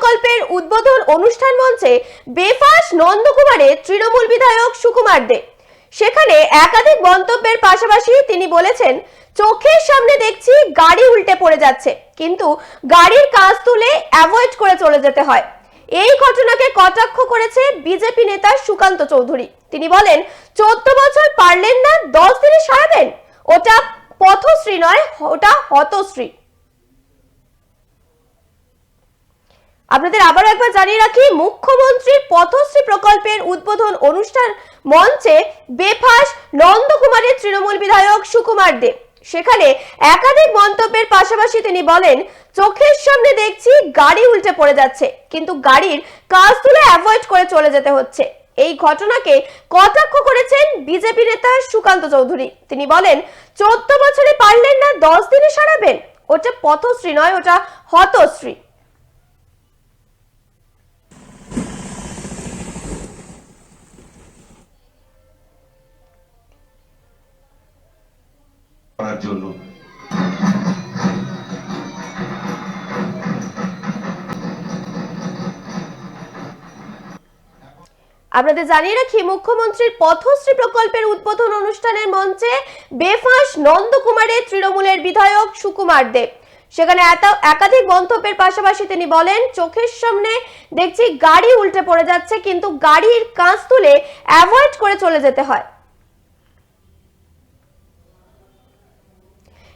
প্রকল্পের উদ্বোধন অনুষ্ঠান মঞ্চে বেফাস নন্দকুমারের তৃণমূল বিধায়ক সুকুমার দে। সেখানে একাধিক মন্তব্যের পাশাপাশি তিনি বলেছেন, চোখের সামনে দেখছি গাড়ি উল্টে পড়ে যাচ্ছে, কিন্তু গাড়ির কাজ তুলে অ্যাভয়েড করে চলে যেতে হয়। এই ঘটনাকে কটাক্ষ করেছে বিজেপি নেতা সুকান্ত চৌধুরী। তিনি বলেন, চোদ্দ বছর পারলেন না, দশ দিনে সারাবেন। ওটা পথশ্রী নয়, ওটা হতশ্রী। আপনাদের আবার একবার জানিয়ে রাখি, মুখ্যমন্ত্রীর পথশ্রী প্রকল্পের উদ্বোধন অনুষ্ঠান মঞ্চে বেফাস নন্দকুমারের তৃণমূল বিধায়ক সুকুমার দেব সেখানে একাধিক মন্তব্যের পাশাপাশি তিনি বলেন, চোখের সামনে দেখছি গাড়ি উল্টে পড়ে যাচ্ছে, কিন্তু গাড়ির কাজ তুলে অ্যাভয়েড করে চলে যেতে হচ্ছে। এই ঘটনাকে কটাক্ষ করেছেন বিজেপি নেতা সুকান্ত চৌধুরী। তিনি বলেন, চোদ্দ বছরে পারলেন না, দশ দিনে সারাবেন। ওটা পথশ্রী নয়, ওটা হতশ্রী। জন্য। আপনাদের জানিয়ে রাখি, মুখ্যমন্ত্রীর পথশ্রী প্রকল্পের উদ্বোধন অনুষ্ঠানের মঞ্চে বেফাঁস নন্দকুমারের তৃণমূলের বিধায়ক সুকুমার দেব সেখানে একাধিক মন্তব্যের পাশাপাশি তিনি বলেন, চোখের সামনে দেখছি গাড়ি উল্টে পড়ে যাচ্ছে, কিন্তু গাড়ির কাঁচ তুলে অ্যাভয়েড করে চলে যেতে হয়।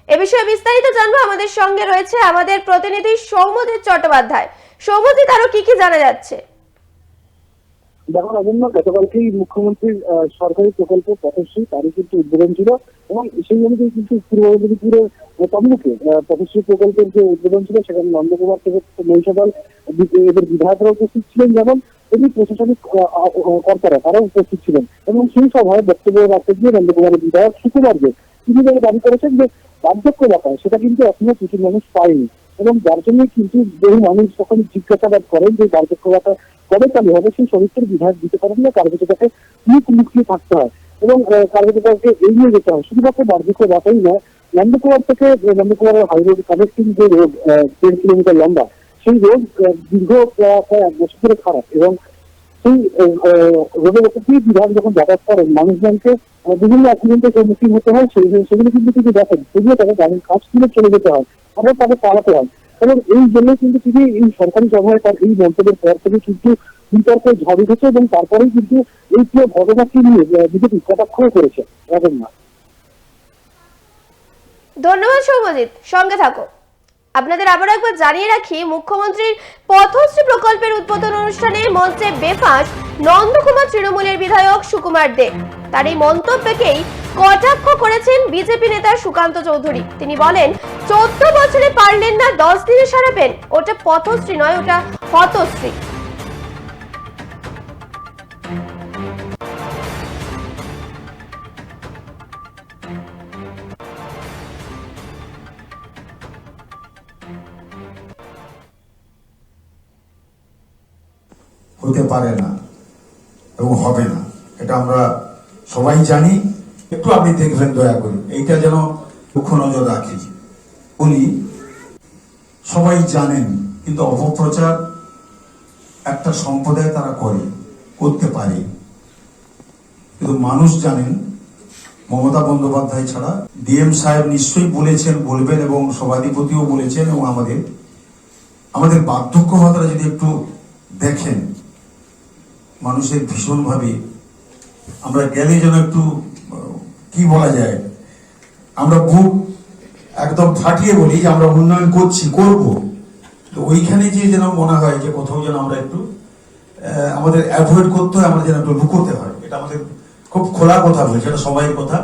এ বিষয়ে বিস্তারিত জানব আমাদের সঙ্গে রয়েছে আমাদের প্রতিনিধি সৌমজিৎ চট্টোপাধ্যায়। সৌমজিৎ, আরও কি কি জানা যাচ্ছে? দেখো রাজন্য গতকালকেই মুখ্যমন্ত্রীর সরকারি প্রকল্প পথশ্রী তারই কিন্তু উদ্বোধন ছিল এবং সেই অনুযায়ী কিন্তু পূর্ব মেদিনীপুরের তমলুকে পথশ্রী প্রকল্পের যে উদ্বোধন ছিল সেখানে নন্দকুমার থেকে মহিষাদল এদের বিধায়করা উপস্থিত ছিলেন যেমন এমনি প্রশাসনিক কর্তারা তারাও উপস্থিত ছিলেন এবং সেই সভায় বক্তব্য রাখতে গিয়ে নন্দকুমারের বিধায়ক সুকুমার তিনি যেটা দাবি করেছেন যে বার্ধক্য ব্যাপার সেটা কিন্তু এখনও কিছু মানুষ পায়নি। এবং যার জন্য কিন্তু বহু মানুষ যখন জিজ্ঞাসাবাদ করেন যে বার্ধক্য ভাতা কবে চালু হবে সেই সদস্যের বিধায়ক দিতে পারেন না কার্যত তাকে মুখ লুকিয়ে থাকতে হয়। এবং আহ, কার্যত তাকে এগিয়ে যেতে হয়। শুধুমাত্র বার্ধক্য ভাতাই নয় নন্দকুমার থেকে আহ, নন্দকুমারের হাই রোড কানেক্টিং যে রোড দেড় কিলোমিটার লম্বা সেই রোড দীর্ঘ প্রায় এক বছর ধরে খারাপ। এবং সেই রোডের উপর দিয়ে বিধায়ক যখন যাতায়াত করেন মানুষজনকে বিভিন্ন অ্যাক্সিডেন্টের সম্মুখীন হতে হয়, সেই সেগুলো কিন্তু তিনি দেখেন। সেগুলো তাকে গাড়ির কাজ চলে যেতে হয়। আবার তাকে পালাতে হয়। এবং এই জন্য কিন্তু তিনি এই সরকারি সভায় তার এই মন্তব্যের পর থেকে কিন্তু বিতর্ক ঝড় উঠেছে এবং তারপরেই কিন্তু এই পুরো ঘটনাকে নিয়ে বিজেপি কটাক্ষ করেছে, এখন না। ধন্যবাদ সৌমজিৎ সঙ্গে থাকো। আপনাদের আবার একবার জানিয়ে রাখি, মুখ্যমন্ত্রীর পথশ্রী প্রকল্পের উদ্বোধন অনুষ্ঠানে মঞ্চে বেফাস নন্দকুমার তৃণমূলের বিধায়ক সুকুমার দে। তার এই মন্তব্যকেই কটাক্ষ করেছেন বিজেপি নেতা সুকান্ত চৌধুরী। তিনি বলেন, চোদ্দ বছরে পারলেন না, দশ দিনে সারাবেন। ওটা পথশ্রী নয়, ওটা হতশ্রী। হতে পারে না। এবং হবে না। এটা আমরা সবাই জানি। একটু আপনি দেখবেন, দয়া করে। এইটা যেন মুখ্য নজর রাখি। উনি সবাই জানেন, কিন্তু অপপ্রচার একটা সম্প্রদায় তারা করে, করতে পারে। কিন্তু মানুষ জানেন, মমতা বন্দ্যোপাধ্যায় ছাড়া ডিএম সাহেব নিশ্চয়ই বলেছেন, বলবেন এবং সভাধিপতিও বলেছেন এবং আমাদের আমাদের বার্ধক্য ভাতাটা যদি একটু দেখেন মানুষের ভীষণভাবে আমরা গেলে যেন একটু, কি বলা যায়, আমরা বুক একদম ফাটিয়ে বলি যে আমরা উন্নয়ন করছি, করব। তো ওইখানে যে যেন মনে হয় যে কোথাও যেন আমরা একটু আমাদের অ্যাভয়েড করতে হয় আমাদের যেন একটু লুকোতে হয়। এটা আমাদের খুব খোলা কথা বলছে এটা সবাই কথা।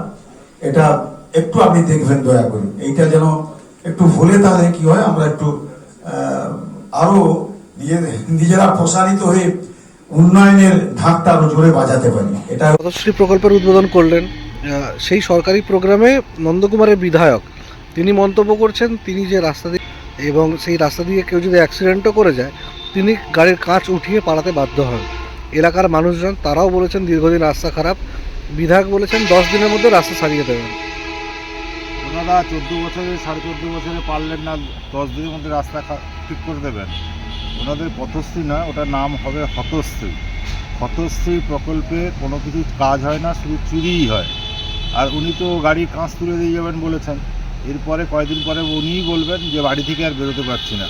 এটা একটু আপনি দেখবেন, দয়া করে। এইটা যেন একটু হলে তাহলে কি হয়, আমরা একটু আরও নিজেরা প্রসারিত হয়ে উন্নয়নের ঢাকটা আরও জোরে বাজাতে পারি। এটা পথশ্রী প্রকল্পের উদ্বোধন করলেন সেই সরকারি প্রোগ্রামে নন্দকুমারের বিধায়ক। তিনি মন্তব্য করছেন তিনি যে রাস্তা দিয়ে এবং সেই রাস্তা দিয়ে কেউ যদি অ্যাক্সিডেন্টও করে যায় তিনি গাড়ির কাঁচ উঠিয়ে পালাতে বাধ্য হন। এলাকার মানুষজন তারাও বলেছেন দীর্ঘদিন রাস্তা খারাপ। বিধায়ক বলেছেন দশ দিনের মধ্যে রাস্তা সারিয়ে দেবেন। ওনারা চোদ্দ বছরে সাড়ে চোদ্দ বছরে পারলেন না দশ দিনের মধ্যে রাস্তা ঠিক করে দেবেন। ওনাদের পথশ্রী না, ওটার নাম হবে হতশ্রী। হতশ্রী প্রকল্পে কোনো কিছু কাজ হয় না, শুধু চুরিই হয়। আর উনি তো গাড়ির কাঁচ তুলে দিয়ে যাবেন বলেছেন। এরপরে কয়েকদিন পরে উনিই বলবেন যে বাড়ি থেকে আর বেরোতে পারছি না।